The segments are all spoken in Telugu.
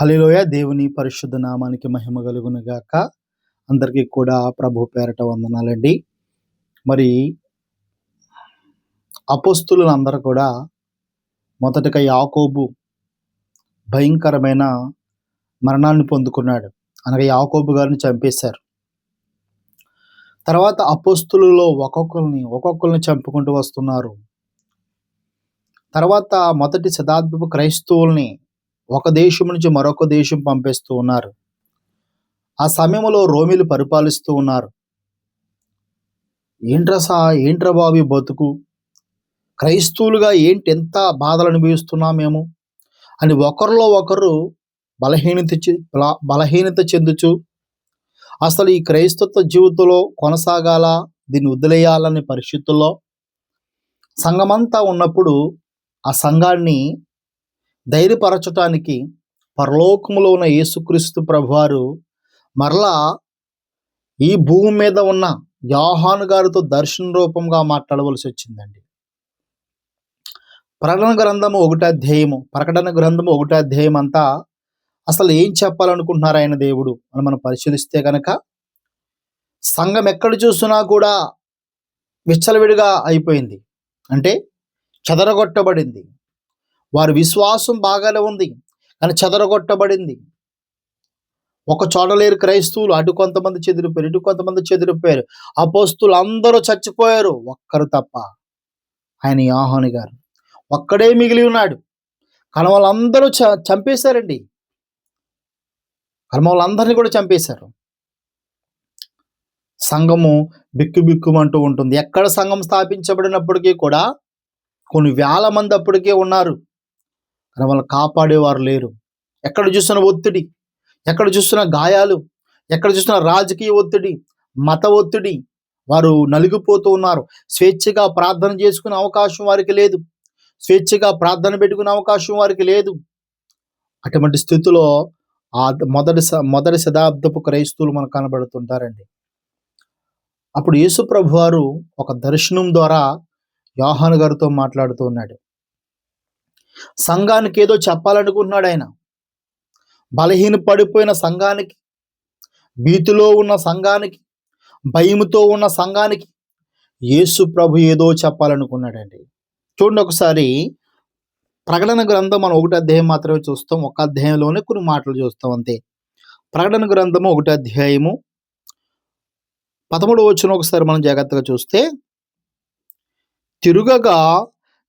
హలిలోయ దేవుని పరిశుద్ధ నామానికి మహిమ కలుగును గాక. అందరికీ కూడా ప్రభు పేరట వందనాలండి. మరి అపోస్తులందరూ కూడా మొదటగా యాకోబు భయంకరమైన మరణాన్ని పొందుకున్నాడు. అనగా యాకోబు గారిని చంపేశారు. తర్వాత అపోస్తులలో ఒక్కొక్కరిని ఒక్కొక్కరిని చంపుకుంటూ వస్తున్నారు. తర్వాత మొదటి శతాబ్దపు క్రైస్తవుల్ని ఒక దేశం నుంచి మరొక దేశం పంపిస్తూ ఉన్నారు. ఆ సమయంలో రోమిలు పరిపాలిస్తూ ఉన్నారు. ఏంట్రా సా ఏంట్రా బాబు బతుకు? క్రైస్తవులుగా ఏంటి ఎంత బాధలు అనుభవిస్తున్నాం మేము? అని ఒకరిలో ఒకరు బలహీనత చె- బల- బలహీనత చెందుచు అసలు ఈ క్రైస్తవ జీవితంలో కొనసాగాల? దీన్ని వదిలేయాలనే పరిస్థితుల్లో సంఘమంతా ఉన్నప్పుడు ఆ సంఘాన్ని ధైర్యపరచటానికి పరలోకములో ఉన్న యేసుక్రీస్తు ప్రభువారు మరలా ఈ భూమి మీద ఉన్న యాహాను గారితో దర్శన రూపంగా మాట్లాడవలసి వచ్చిందండి. ప్రకటన గ్రంథము ఒకటో అధ్యాయము ప్రకటన గ్రంథము ఒకటో అధ్యాయం అంతా అసలు ఏం చెప్పాలనుకుంటున్నారు ఆయన దేవుడు అని మనం పరిశీలిస్తే కనుక సంఘం ఎక్కడ చూసినా కూడా విచ్చలవిడిగా అయిపోయింది. అంటే చెదరగొట్టబడింది. వారి విశ్వాసం బాగానే ఉంది కానీ చెదరగొట్టబడింది. ఒక చోటలేరు క్రైస్తవులు అటు కొంతమంది చెదిరిపోయారు ఇటు కొంతమంది చెదిరిపోయారు. అపోస్తులు అందరూ చచ్చిపోయారు ఒక్కరు తప్ప ఆయన యాహాని గారు. ఒక్కడే మిగిలి ఉన్నాడు. కానీ వాళ్ళందరూ చ చంపేశారండి. కానీ వాళ్ళందరినీ కూడా చంపేశారు. సంఘము బిక్కు బిక్కుమంటూ ఉంటుంది. ఎక్కడ సంఘం స్థాపించబడినప్పటికీ కూడా కొన్ని వేల మంది అప్పటికే ఉన్నారు. కానీ కాపాడేవారు లేరు. ఎక్కడ చూసిన ఒత్తిడి? ఎక్కడ చూసిన గాయాలు? ఎక్కడ చూసిన రాజకీయ ఒత్తిడి? మత ఒత్తిడి? వారు నలిగిపోతూ ఉన్నారు. స్వేచ్ఛగా ప్రార్థన చేసుకునే అవకాశం వారికి లేదు. స్వేచ్ఛగా ప్రార్థన పెట్టుకునే అవకాశం వారికి లేదు. అటువంటి స్థితిలో ఆ మొదటి మొదటి శతాబ్దపు క్రైస్తవులు మనకు కనబడుతుంటారండి. అప్పుడు యేసుప్రభు వారు ఒక దర్శనం ద్వారా యోహాను గారితో మాట్లాడుతూ ఉన్నాడు. సంఘానికి ఏదో చెప్పాలనుకుంటున్నాడు ఆయన. బలహీన పడిపోయిన సంఘానికి భీతిలో ఉన్న సంఘానికి భయముతో ఉన్న సంఘానికి యేసు ప్రభు ఏదో చెప్పాలనుకున్నాడండి. చూడండి ఒకసారి ప్రకటన గ్రంథం మనం ఒకటి అధ్యాయం మాత్రమే చూస్తాం. ఒక అధ్యాయంలోనే కొన్ని మాటలు చూస్తాం అంతే. ప్రకటన గ్రంథము ఒకటి అధ్యాయము పదమూడు వచ్చిన ఒకసారి మనం జాగ్రత్తగా చూస్తే తిరుగగా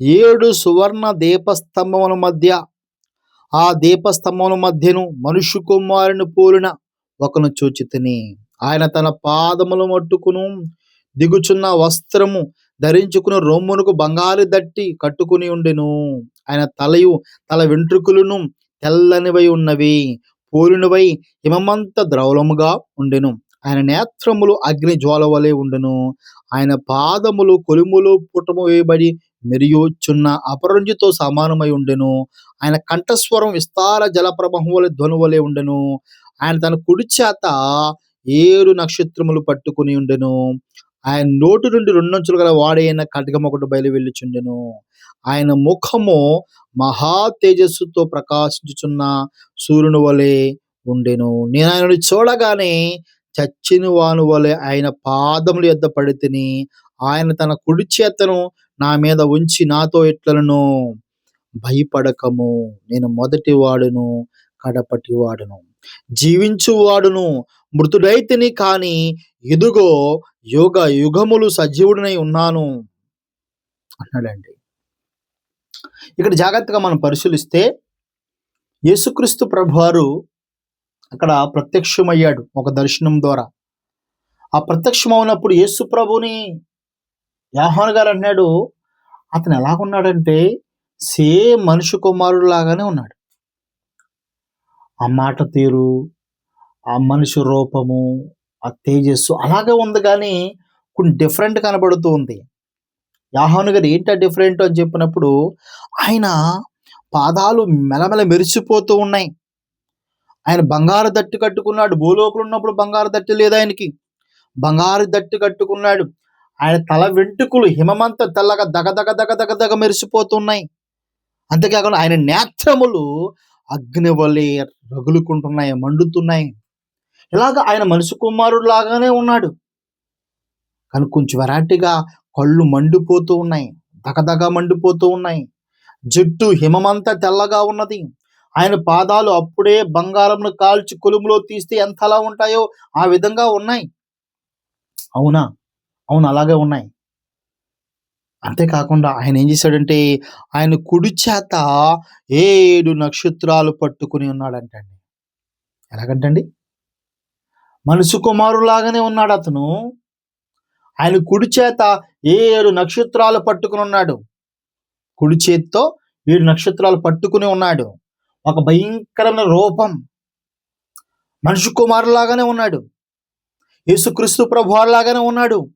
ఏడు సువర్ణ దీపస్తంభముల మధ్య ఆ దీపస్తంభముల మధ్యను మనుష్య కుమారుని పోలిన ఒకను చూచితిని ఆయన తన పాదములు మట్టుకును దిగుచున్న వస్త్రము ధరించుకుని రొమ్మునకు బంగారు దట్టి కట్టుకుని ఉండెను. ఆయన తలయు తల వెంట్రుకులను తెల్లనివై ఉన్నవి పోలినవై హిమమంత ద్రౌలముగా ఉండెను. ఆయన నేత్రములు అగ్ని జ్వాల వలె ఉండెను. ఆయన పాదములు కొలుములు పుటము వేయబడి మెరియోచున్న అపరంజితో సమానమై ఉండెను. ఆయన కంఠస్వరం విస్తార జలప్రవాహం వలె ధ్వను వలె ఉండెను. ఆయన తన కుడి చేత ఏడు నక్షత్రములు పట్టుకుని ఉండెను. ఆయన నోటి నుండి రెండంచులు గల వాడైన ఖడ్గం ఒకటి బయలు వెళ్ళుచుండెను ఆయన ముఖము మహా తేజస్సుతో ప్రకాశించుచున్న సూర్యుని వలె ఉండెను. నేను ఆయనను చూడగానే చచ్చిన వాను వలె ఆయన పాదములు ఎద్ద పడితిని ఆయన తన కుడి చేతను నా మీద ఉంచి నాతో ఎట్లను భయపడకము. నేను మొదటి వాడును కడపటి వాడును. జీవించువాడును మృతుడైతిని కాని ఇదిగో యుగ యుగములు సజీవుడినై ఉన్నాను. అన్నాడండి. ఇక్కడ జాగ్రత్తగా మనం పరిశీలిస్తే యేసుక్రీస్తు ప్రభువారు అక్కడ ప్రత్యక్షమయ్యాడు ఒక దర్శనం ద్వారా. ఆ ప్రత్యక్షమైనప్పుడు యేసు ప్రభుని యాహోన్ గారు అన్నాడు అతను ఎలాగున్నాడంటే సేమ్ మనిషి కుమారుడు లాగానే ఉన్నాడు. ఆ మాట తీరు ఆ మనిషి రూపము ఆ తేజస్సు అలాగే ఉంది కానీ కొన్ని డిఫరెంట్ కనబడుతూ ఉంది. యాహాను గారు ఏంటా డిఫరెంట్ అని చెప్పినప్పుడు ఆయన పాదాలు మెలమెల మెరిసిపోతూ ఉన్నాయి. ఆయన బంగారు దట్టు కట్టుకున్నాడు. భూలోకులు ఉన్నప్పుడు బంగారు దట్టు లేదు ఆయనకి. బంగారు దట్టు కట్టుకున్నాడు. ఆయన తల వెంట్రుకలు హిమమంత తెల్లగా దగ దగదగ దగ దగ మెరిసిపోతున్నాయి. అంతేకాకుండా ఆయన నేత్రములు అగ్ని వలె రగులుకుంటున్నాయి మండుతున్నాయి. ఇలాగ ఆయన మనిషి కుమారుడు లాగానే ఉన్నాడు. కానీ కొంచెం వెరైటీగా కళ్ళు మండిపోతూ ఉన్నాయి దగదగ మండిపోతూ ఉన్నాయి. జుట్టు హిమమంతా తెల్లగా ఉన్నది. ఆయన పాదాలు అప్పుడే బంగారంను కాల్చి కొలుములో తీస్తే ఎంతలా ఉంటాయో ఆ విధంగా ఉన్నాయి. అవునా? అవును అలాగే ఉన్నాయి. అంతేకాకుండా ఆయన ఏం చేశాడంటే ఆయన కుడి చేత ఏడు నక్షత్రాలు పట్టుకుని ఉన్నాడంటండి. ఎలాగంటండి? మనసు కుమారులాగానే ఉన్నాడు అతను. ఆయన కుడి చేత ఏడు నక్షత్రాలు పట్టుకుని ఉన్నాడు. కుడి చేతితో ఏడు నక్షత్రాలు పట్టుకుని ఉన్నాడు. ఒక భయంకరమైన రూపం. మనిషి కుమారులాగానే ఉన్నాడు. యేసుక్రీస్తు ప్రభు లాగానే ఉన్నాడు.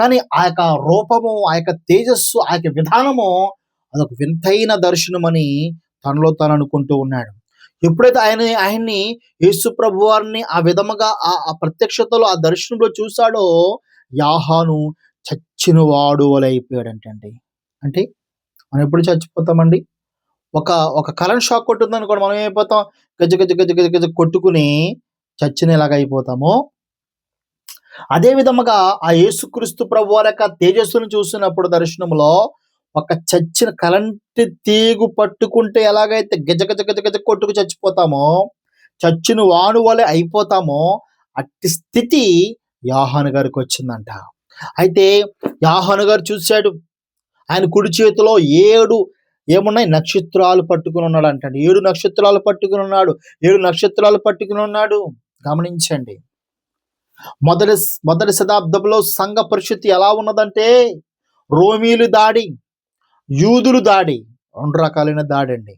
కానీ ఆ యొక్క రూపము ఆ యొక్క తేజస్సు ఆ యొక్క విధానము అదొక వింతైన దర్శనమని తనలో తాను అనుకుంటూ ఉన్నాడు. ఎప్పుడైతే ఆయన ఆయన్ని యేసు ప్రభు వారిని ఆ విధముగా ఆ ఆ ప్రత్యక్షతలో ఆ దర్శనంలో చూశాడో యాహాను చచ్చిన వాడు వలె అయిపోయాడంటండి. అంటే మనం ఎప్పుడు చచ్చిపోతామండి? ఒక ఒక కరెంట్ షాక్ కొట్టుందనుకోండి మనం ఏమైపోతాం? గజ గజ గజ గజ గజ కొట్టుకుని చచ్చినలాగా అయిపోతామో. అదే విధముగా ఆ యేసుక్రీస్తు ప్రభు వారి యొక్క తేజస్సును చూసినప్పుడు దర్శనంలో ఒక చచ్చిన కలంటి తీగు పట్టుకుంటే ఎలాగైతే గజ గజ గజ గజ కొట్టుకు చచ్చిపోతామో చచ్చిన వాను వలె అయిపోతామో అట్టి స్థితి యాహాను గారికి వచ్చిందంట. అయితే యాహాను గారు చూశాడు. ఆయన కుడి చేతిలో ఏడు ఏమున్నాయి? నక్షత్రాలు పట్టుకుని ఉన్నాడు అంటండి ఏడు నక్షత్రాలు పట్టుకుని ఉన్నాడు. ఏడు నక్షత్రాలు పట్టుకుని ఉన్నాడు. గమనించండి. మొదటి మొదటి శతాబ్దంలో సంఘ పరిస్థితి ఎలా ఉన్నదంటే రోమీలు దాడి యూదులు దాడి రెండు రకాలైన దాడి అండి.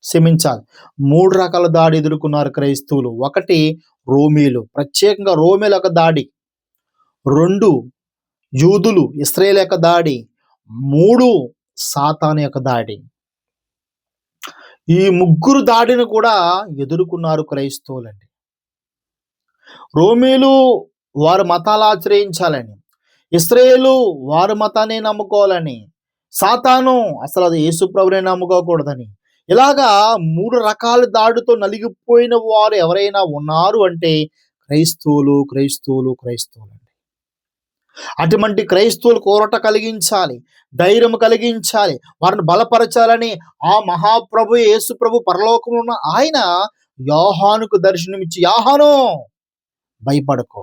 క్షమించాలి. మూడు రకాల దాడి ఎదుర్కొన్నారు క్రైస్తవులు. ఒకటి రోమీలు. ప్రత్యేకంగా రోమీల యొక్క దాడి. రెండు యూదులు ఇస్రాయేల్ యొక్క దాడి. మూడు సాతాన్ యొక్క దాడి. ఈ ముగ్గురు దాడిని కూడా ఎదుర్కొన్నారు క్రైస్తవులండి. రోమీలు వారు మతాలు ఆశ్రయించాలని ఇస్రాయేలు వారి మతాన్ని నమ్ముకోవాలని సాతాను అసలు అది యేసుప్రభునే నమ్ముకోకూడదని. ఇలాగా మూడు రకాల దాడితో నలిగిపోయిన వారు ఎవరైనా ఉన్నారు అంటే క్రైస్తవులు క్రైస్తవులు క్రైస్తవులు అండి. అటువంటి క్రైస్తవులు కోరట కలిగించాలి ధైర్యం కలిగించాలి వారిని బలపరచాలని ఆ మహాప్రభు యేసుప్రభు పరలోకమున్న పరలోకంలో ఉన్న ఆయన యోహానుకు దర్శనమిచ్చి యాహాను! భయపడకో.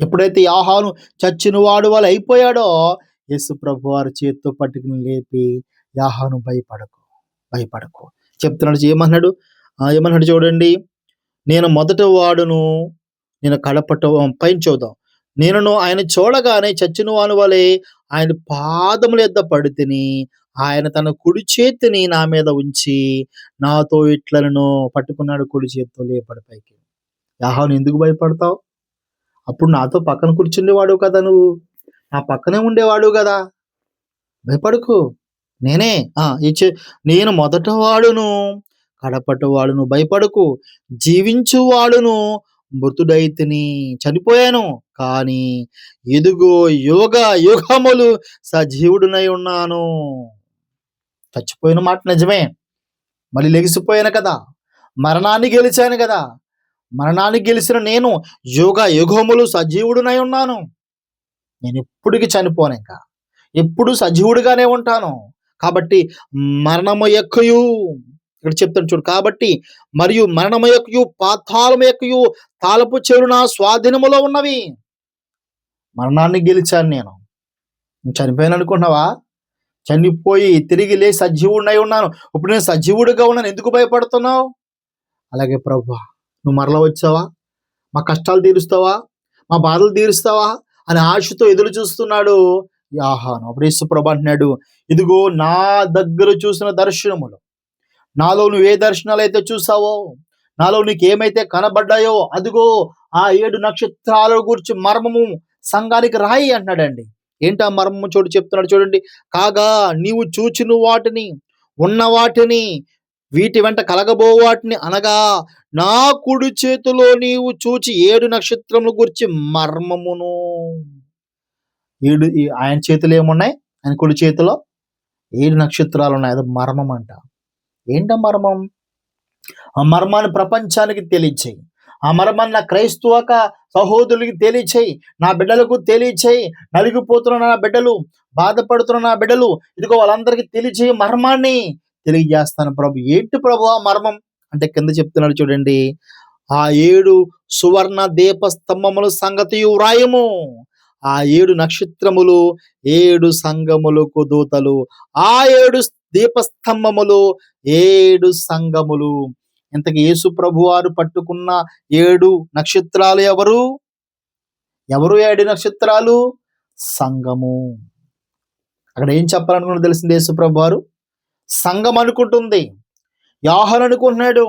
ఎప్పుడైతే యాహాను చచ్చిన వాడు వాళ్ళు అయిపోయాడో యేసు ప్రభు వారి చేతితో పట్టుకుని లేపి యాహాను భయపడకు భయపడకు. చెప్తున్నాడు ఏమన్నాడు? ఏమన్నాడు చూడండి నేను మొదటి వాడును నేను కడపట పైన చూద్దాం. నేను ఆయన చూడగానే చచ్చిన వాని వలె ఆయన పాదముల ఎద్ద పడితిని ఆయన తన కుడి చేతిని నా మీద ఉంచి నాతో ఇట్లను పట్టుకున్నాడు కుడి చేతితో లేపడి పైకి. యాహాను ఎందుకు భయపడతావు? అప్పుడు నాతో పక్కన కూర్చుండేవాడు కదా నువ్వు. నా పక్కనే ఉండేవాడు కదా. భయపడకు. నేనే. ఆ ఇచ్చే. నేను మొదట వాడును కడపట వాడును భయపడకు. జీవించు వాడును మృతుడైతిని చనిపోయాను. కానీ ఎదుగో యోగ యుగములు సజీవుడునై ఉన్నాను. చచ్చిపోయిన మాట నిజమే. మళ్ళీ లెగిసిపోయాను కదా. మరణాన్ని గెలిచాను కదా. మరణాన్ని గెలిచిన నేను యోగ యుగములు సజీవుడునై ఉన్నాను. నేను ఎప్పటికీ చనిపోను ఇంకా? ఎప్పుడు సజీవుడిగానే ఉంటాను. కాబట్టి మరణము యొక్కయు ఇక్కడ చెప్తాను చూడు. కాబట్టి మరియు మరణము యొక్కయు పాతాళము యొక్కయు తాలపు చెరున స్వాధీనములో ఉన్నవి. మరణాన్ని గెలిచాను నేను. చనిపోయాను అనుకున్నావా చనిపోయి తిరిగి లే సజీవుడినై ఉన్నాను. ఇప్పుడు నేను సజీవుడిగా ఉన్నాను. ఎందుకు భయపడుతున్నావు? అలాగే ప్రభు నువ్వు మరలా వచ్చావా? మా కష్టాలు తీరుస్తావా? మా బాధలు తీరుస్తావా? అని ఆశతో ఎదురు చూస్తున్నాడు యాహాను. అప్పుడు యేసు అంటున్నాడు ఇదిగో నా దగ్గర చూసిన దర్శనములు. నాలో నువ్వు ఏ దర్శనాలు అయితే చూసావో నాలో నీకు ఏమైతే కనబడ్డాయో అదిగో ఆ ఏడు నక్షత్రాల గురించి మర్మము సంఘానికి రాయి అంటున్నాడండి. ఏంటా మర్మము? చోటు చెప్తున్నాడు చూడండి. కాగా నీవు చూచిన వాటిని ఉన్న వాటిని వీటి వెంట కలగబో వాటిని అనగా నా కుడి చేతిలో నీవు చూచి ఏడు నక్షత్రములు గురించి మర్మమును. ఏడు ఆయన చేతులు ఏమున్నాయి? ఆయన కుడి చేతిలో ఏడు నక్షత్రాలు ఉన్నాయి. అది మర్మం అంట. ఏంట మర్మం? ఆ మర్మాన్ని ప్రపంచానికి తెలియచేయి. ఆ మర్మాన్ని నా క్రైస్తవక సహోదరులకి తెలియచేయి. నా బిడ్డలకు తెలియచేయి. నలిగిపోతున్న నా బిడ్డలు బాధపడుతున్న నా బిడ్డలు ఇదిగో వాళ్ళందరికీ తెలియచేయి మర్మాన్ని. తెలియజేస్తాను ప్రభు. ఏంటి ప్రభు ఆ మర్మం? అంటే కింద చెప్తున్నాడు చూడండి ఆ ఏడు సువర్ణ దీపస్తంభముల సంగతి వ్రాయము. ఆ ఏడు నక్షత్రములు ఏడు సంగములకు దూతలు ఆ ఏడు దీపస్తంభములు ఏడు సంగములు. ఇంతకు యేసు ప్రభు వారు పట్టుకున్న ఏడు నక్షత్రాలు ఎవరు? ఎవరు ఏడు నక్షత్రాలు? సంఘము అక్కడ ఏం చెప్పాలనుకున్నది తెలిసింది యేసు ప్రభు వారు? సంఘం అనుకుంటుంది. యాహన్ అనుకుంటున్నాడు.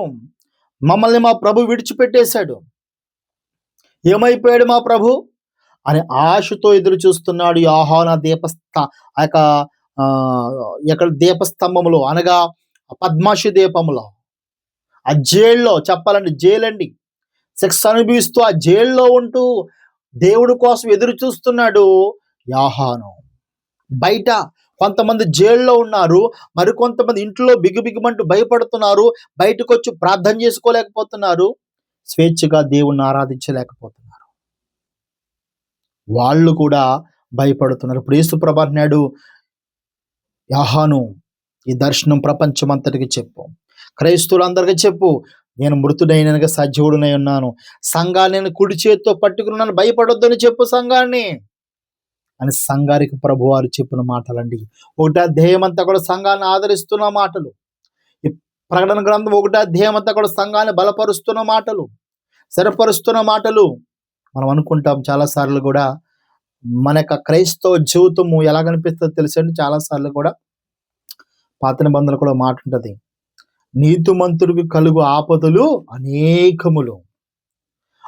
మమ్మల్ని మా ప్రభు విడిచిపెట్టేశాడు. ఏమైపోయాడు మా ప్రభు? అని ఆశతో ఎదురు చూస్తున్నాడు యాహాన దీపస్థ ఆ యొక్క ఇక్కడ ఎక్కడ దీపస్తంభములో అనగా పద్మాషి దీపములో. ఆ జైల్లో చెప్పాలండి జైలు అండి శిక్ష అనుభవిస్తూ ఆ జైల్లో ఉంటూ దేవుడి కోసం ఎదురు చూస్తున్నాడు యాహాను. బయట కొంతమంది జైల్లో ఉన్నారు మరి కొంతమంది ఇంట్లో బిగుబిగుమంటూ భయపడుతున్నారు బయటకు వచ్చి ప్రార్థన చేసుకోలేకపోతున్నారు స్వేచ్ఛగా దేవుణ్ణి ఆరాధించలేకపోతున్నారు. వాళ్ళు కూడా భయపడుతున్నారు. ఇప్పుడు యేసు ప్రభు యాహాను ఈ దర్శనం ప్రపంచం అంతటికి చెప్పు. క్రైస్తవులందరికీ చెప్పు నేను మృతుడైనగా సజీవుడునై ఉన్నాను. సంఘాన్ని నేను కుడి చేతితో పట్టుకున్నాను భయపడొద్దని చెప్పు సంఘాన్ని. అని సంఘానికి ప్రభు వారు చెప్పిన మాటలండి. ఒకటి అధ్యాయం అంతా కూడా సంఘాన్ని ఆదరిస్తున్న మాటలు. ఈ ప్రకటన గ్రంథం ఒకటి అధ్యాయం అంతా కూడా సంఘాన్ని బలపరుస్తున్న మాటలు. సరిపరుస్తున్న మాటలు. మనం అనుకుంటాం చాలా సార్లు కూడా మన యొక్క క్రైస్తవ జీవితము ఎలా కనిపిస్తుందో తెలుసండి? చాలా సార్లు కూడా పాత నిబంధనలు కూడా మాట ఉంటుంది. నీతిమంతుడికి కలుగు ఆపదలు అనేకములు.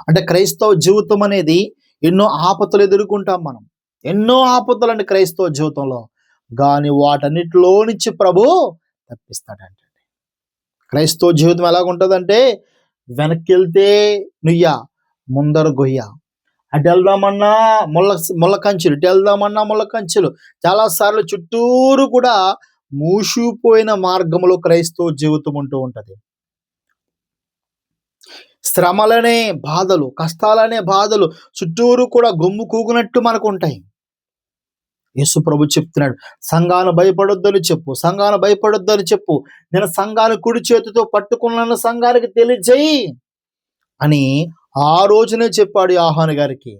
అంటే క్రైస్తవ జీవితం అనేది ఎన్నో ఆపదలు ఎదుర్కొంటాం మనం. ఎన్నో ఆపదలండి క్రైస్తవ జీవితంలో కానీ వాటన్నిటిలో నుంచి ప్రభు తప్పిస్తాడంట క్రైస్తవ జీవితం ఎలాగుంటుందంటే వెనక్కి వెళ్తే నుయ్య ముందర గొయ్య. అటు వెళ్దామన్నా ముళ్ళ ముళ్ళ కంచెలు ఇటు వెళ్దామన్నా ముళ్ళ కంచెలు. చాలాసార్లు చుట్టూరు కూడా మూసిపోయిన మార్గంలో క్రైస్తవ జీవితం ఉంటూ ఉంటుంది. శ్రమలనే బాధలు కష్టాలనే బాధలు చుట్టూరు కూడా గుమ్ము కూగునట్టు మనకు ఉంటాయి యేసు ప్రభు చెప్తున్నాడు సంఘాన్ని భయపడొద్దని చెప్పు సంఘాన్ని భయపడొద్దని చెప్పు. నేను సంఘాన్ని కుడి చేతితో పట్టుకున్నాను సంఘానికి తెలియజేయి అని ఆ రోజునే చెప్పాడు ఆహాను గారికి.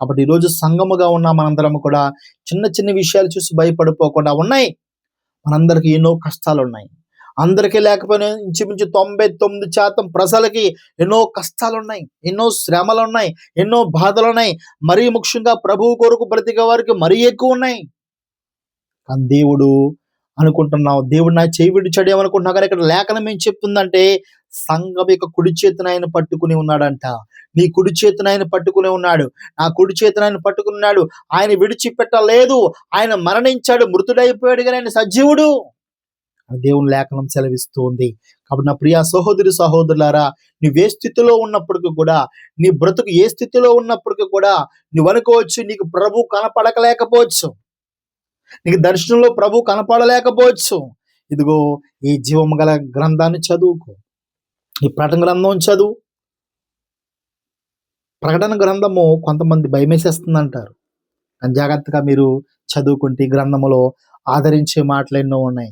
కాబట్టి ఈరోజు సంఘముగా ఉన్న మనందరం కూడా చిన్న చిన్న విషయాలు చూసి భయపడిపోకుండా ఉన్నాయి. మనందరికి ఎన్నో కష్టాలు ఉన్నాయి అందరికీ లేకపోయినా ఇంచుమించు తొంభై తొమ్మిది శాతం ప్రజలకి ఎన్నో కష్టాలు ఉన్నాయి ఎన్నో శ్రమలు ఉన్నాయి ఎన్నో బాధలు ఉన్నాయి మరీ ముఖ్యంగా ప్రభువు కొరకు బ్రతికే వారికి మరీ ఎక్కువ ఉన్నాయి. కానీ దేవుడు అనుకుంటున్నావు దేవుడు నా చేయి విడిచాడు ఏమనుకుంటున్నా కానీ ఇక్కడ లేఖనం ఏం చెప్తుందంటే సంఘం యొక్క కుడి చేతిని ఆయన పట్టుకుని ఉన్నాడంట. నీ కుడి చేతిని ఆయన పట్టుకుని ఉన్నాడు. నా కుడి చేతిని ఆయన పట్టుకున్నాడు ఆయన విడిచిపెట్టలేదు. ఆయన మరణించాడు. మృతుడైపోయాడు కానీ ఆయన సజీవుడు. అని దేవుని లేఖనం సెలవిస్తూ ఉంది కాబట్టి నా ప్రియ సహోదరి సహోదరులారా నువ్వు ఏ స్థితిలో ఉన్నప్పటికీ కూడా నీ బ్రతుకు ఏ స్థితిలో ఉన్నప్పటికీ కూడా నువ్వు అనుకోవచ్చు నీకు ప్రభు కనపడకలేకపోవచ్చు. నీకు దర్శనంలో ప్రభు కనపడలేకపోవచ్చు. ఇదిగో ఈ జీవము గల గ్రంథాన్ని చదువుకో. ఈ ప్రకటన గ్రంథం చదువు. ప్రకటన గ్రంథము కొంతమంది భయమేసేస్తుంది అంటారు కానీ జాగ్రత్తగా మీరు చదువుకుంటే ఈ గ్రంథములో ఆదరించే మాటలు ఎన్నో ఉన్నాయి.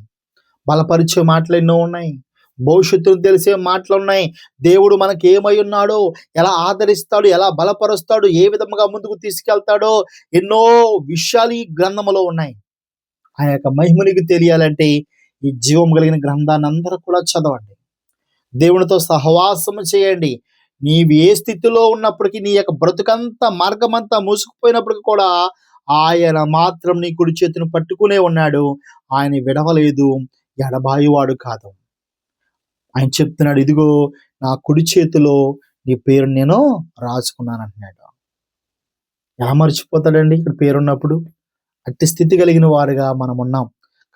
బలపరిచే మాటలు ఎన్నో ఉన్నాయి. భవిష్యత్తును తెలిసే మాటలు ఉన్నాయి. దేవుడు మనకి ఏమై ఉన్నాడో ఎలా ఆదరిస్తాడు ఎలా బలపరుస్తాడు ఏ విధముగా ముందుకు తీసుకెళ్తాడో ఎన్నో విషయాలు ఈ గ్రంథములో ఉన్నాయి. ఆ యొక్క మహిమునికి తెలియాలంటే ఈ జీవం కలిగిన గ్రంథాన్ని అందరూ కూడా చదవండి. దేవునితో సహవాసము చేయండి. నీవు ఏ స్థితిలో ఉన్నప్పటికీ నీ యొక్క బ్రతుకంతా మార్గమంతా మూసుకుపోయినప్పటికీ కూడా ఆయన మాత్రం నీ కుడి చేతిని పట్టుకునే ఉన్నాడు. ఆయన విడవలేదు. ఎడబాయువాడు కాదు. ఆయన చెప్తున్నాడు ఇదిగో నా కుడి చేతిలో నీ పేరు నేను రాసుకున్నాను అంటున్నాడు ఎలా మర్చిపోతాడండి ఇక్కడ పేరున్నప్పుడు? అట్టి స్థితి కలిగిన వారుగా మనం ఉన్నాం.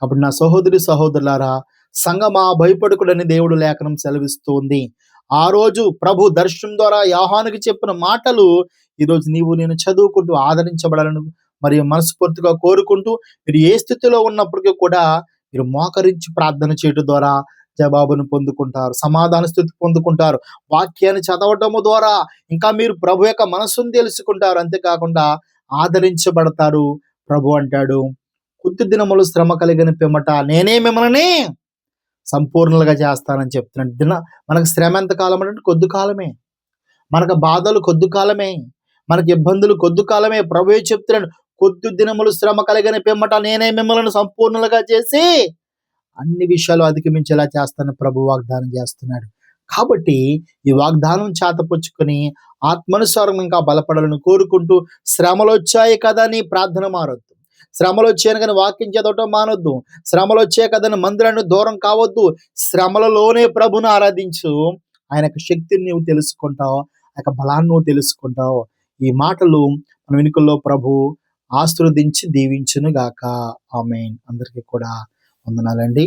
కాబట్టి నా సహోదరి సహోదరులారా సంగమా భయపడకుడని దేవుడు లేఖనం సెలవిస్తోంది. ఆ రోజు ప్రభు దర్శనం ద్వారా యాహానికి చెప్పిన మాటలు ఈరోజు నీవు నేను చదువుకుంటూ ఆదరించబడాలను మరియు మనస్ఫూర్తిగా కోరుకుంటూ మీరు ఏ స్థితిలో ఉన్నప్పటికీ కూడా మీరు మోకరించి ప్రార్థన చేయడం ద్వారా జవాబును పొందుకుంటారు సమాధాన స్థితి పొందుకుంటారు వాక్యాన్ని చదవటము ద్వారా ఇంకా మీరు ప్రభు యొక్క మనసును తెలుసుకుంటారు. అంతేకాకుండా ఆదరించబడతారు. ప్రభు అంటాడు కొద్ది దినములు శ్రమ కలిగిన పిమ్మట నేనే మిమ్మల్ని సంపూర్ణలుగా చేస్తానని చెప్తున్నాడు. దిన మనకు శ్రమ ఎంత కాలం అంటే కొద్ది కాలమే. మనకు బాధలు కొద్ది కాలమే. మనకి ఇబ్బందులు కొద్ది కాలమే. ప్రభు చెప్తున్నాడు కొద్ది దినములు శ్రమ కలిగిన పిమ్మట నేనే మిమ్మల్ని సంపూర్ణలుగా చేసి అన్ని విషయాలు అధిగమించేలా చేస్తాను ప్రభు వాగ్దానం చేస్తున్నాడు. కాబట్టి ఈ వాగ్దానం చేతపుచ్చుకొని ఆత్మనుసారం ఇంకా బలపడాలని కోరుకుంటూ శ్రమలు వచ్చాయి కదా అని ప్రార్థన మారొద్దు. శ్రమలు వచ్చాయని కానీ వాక్యం చదవటం మానొద్దు. శ్రమలు వచ్చాయి కదా అని మందిరాన్ని దూరం కావద్దు. శ్రమలలోనే ప్రభుని ఆరాధించు. ఆయన యొక్క శక్తిని నువ్వు తెలుసుకుంటావు. ఆ యొక్క బలాన్ని నువ్వు తెలుసుకుంటావు. ఈ మాటలు మన వెనుకల్లో ప్రభు ఆశీర్వదించి దీవించును గాక ఆమె అందరికీ కూడా వందనాలండి.